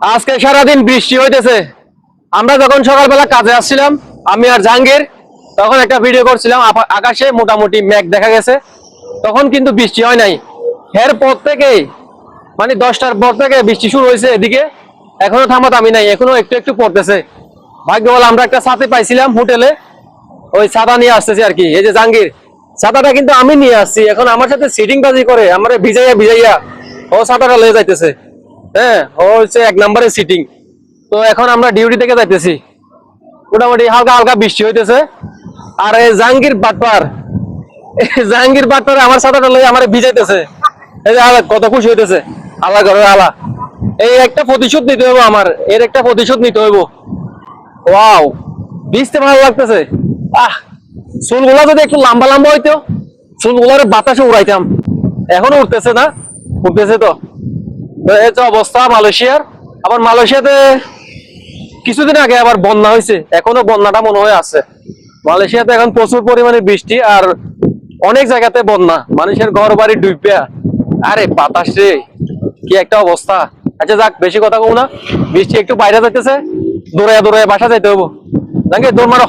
আজকে সারাদিন বৃষ্টি হইতেছে। আমরা যখন সকালবেলা কাজে আসছিলাম, আমি আর জাহাঙ্গীর, তখন একটা ভিডিও করছিলাম আকাশে মোটামুটি মেঘ দেখা গেছে। তখন কিন্তু বৃষ্টি হয় নাই। এর পর থেকে মানে দশটার পর থেকে বৃষ্টি শুরু হয়েছে এদিকে। এখনও থামা থামি নাই, এখনও একটু একটু পড়তেছে। ভাগ্য বলে আমরা একটা সাথে পাইছিলাম হোটেলে। ওই ছাতা নিয়ে আসতেছি আর কি, এই যে জাহাঙ্গীর। ছাতাটা কিন্তু আমি নিয়ে আসছি। এখন আমার সাথে সিটিং বাজি করে, আমার ভিজাইয়া ভিজাইয়া ও ছাতাটা লয়ে যাইতেছে। হ্যাঁ ও হচ্ছে এক নম্বরের সিটিং তো এখন আমরা ডিউটি থেকে যাইতেছি। মোটামুটি হালকা হালকা বৃষ্টি হইতেছে। আর এই জাহাঙ্গীর বাটপার জাহাঙ্গীর বাটপার আমার ছাতাটা লয়ে আমার ভিজাইতেছে। এই যে কত খুশি হইতেছে। আলা করে আলা। এই একটা প্রতিশোধ নিতে হইব আমার। এর একটা প্রতিশোধ নিতে হইব। ওয়াও, ভিজতে ভালো লাগতেছে। আহ, চুলগুলা যদি একটু লম্বা লম্বা হইতো, চুলগুলার বাতাসে উড়াইতাম। এখনও উঠতেছে না, উঠতেছে তো। এই তো অবস্থা মালয়েশিয়ার আবার মালয়েশিয়াতে কিছুদিন আগে আবার বন্যা হয়েছে এখনও বন্যাটা মনে হয় আছে মালয়েশিয়াতে এখন প্রচুর পরিমাণে বৃষ্টি আর অনেক জায়গাতে বন্যা মানুষের ঘর বাড়ি ডুবিয়া আরে বাতাস রে কি একটা অবস্থা আচ্ছা যাক বেশি কথা কম না বৃষ্টি একটু বাইরে যাইতেছে দৌড়াইয়া দৌড়াইয়া বাসা যাইতে হব জাঙ্গে দৌড় মারো